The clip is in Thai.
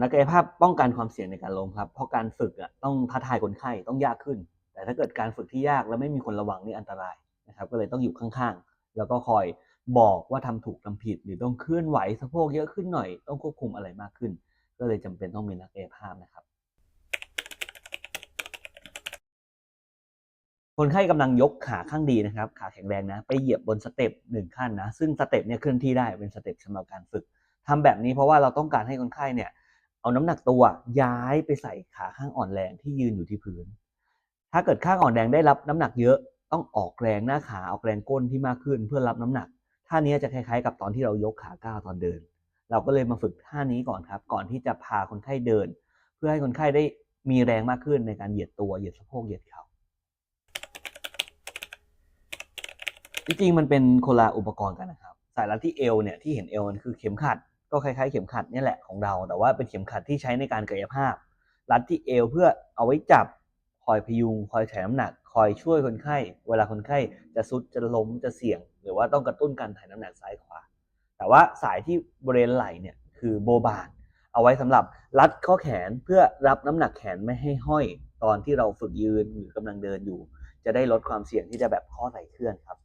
นักกายภาพป้องกันความเสี่ยงในการล้มครับ เพราะการฝึกอะต้องท้าทายคนไข้ต้องยากขึ้น แต่ถ้าเกิดการฝึกที่ยากแล้วไม่มีคนระวังนี่อันตรายนะครับก็เลยต้องอยู่ข้างๆ แล้วก็คอยบอกว่าทำถูกทำผิด หรือต้องเคลื่อนไหวสะโพกเยอะขึ้นหน่อย ต้องควบคุมอะไรมากขึ้น ก็เลยจำเป็นต้องมีนักกายภาพนะครับ คนไข้กำลังยกขาข้างดีนะครับขาแข็งแรงนะไปเหยียบบนสเต็ปหนึ่งขั้นนะซึ่งสเต็ปเนี่ยเคลื่อนที่ได้เป็นสเต็ปสำหรับการฝึกทำแบบนี้เพราะว่าเราต้องการให้คนไข้เนี่ย เอาน้ำหนักตัวย้ายไปใส่ขาข้างอ่อนแรงที่ยืนอยู่ที่พื้น ถ้าเกิดข้างอ่อนแรงได้รับน้ำหนักเยอะต้องออกแรงหน้าขาออกแรงก้นที่มากขึ้นเพื่อรับน้ำหนักท่านี้จะคล้ายๆ กับตอนที่เรายกขาก้าวตอนเดิน เราก็เลยมาฝึกท่านี้ก่อนครับ ก่อนที่จะพาคนไข้เดิน เพื่อให้คนไข้ได้มีแรงมากขึ้นในการเหยียดตัวเหยียดสะโพกเหยียดเข่าจริงๆมันเป็นคนละอุปกรณ์กันนะครับ สายรัดที่เอวเนี่ยที่เห็นเอวมันคือเข็มขัด ก็คล้ายๆเข็มขัดนี่แหละของเรา แต่ว่าเป็นเข็มขัดที่ใช้ในการกายภาพ รัดที่เอวเพื่อเอาไว้จับคอยพยุง คอยถ่ายน้ำหนัก คอยช่วยคนไข้ เวลาคนไข้จะซุดจะล้มจะเสี่ยง หรือว่าต้องกระตุ้นการถ่ายน้ำหนักซ้ายขวา แต่ว่าสายที่บริเวณไหล่เนี่ยคือโบบาทเอาไว้สำหรับรัดข้อแขนเพื่อรับน้ำหนักแขนไม่ให้ห้อย ตอนที่เราฝึกยืนหรือกำลังเดินอยู่ จะได้ลดความเสี่ยงที่จะแบบข้อไหล่เคลื่อนครับ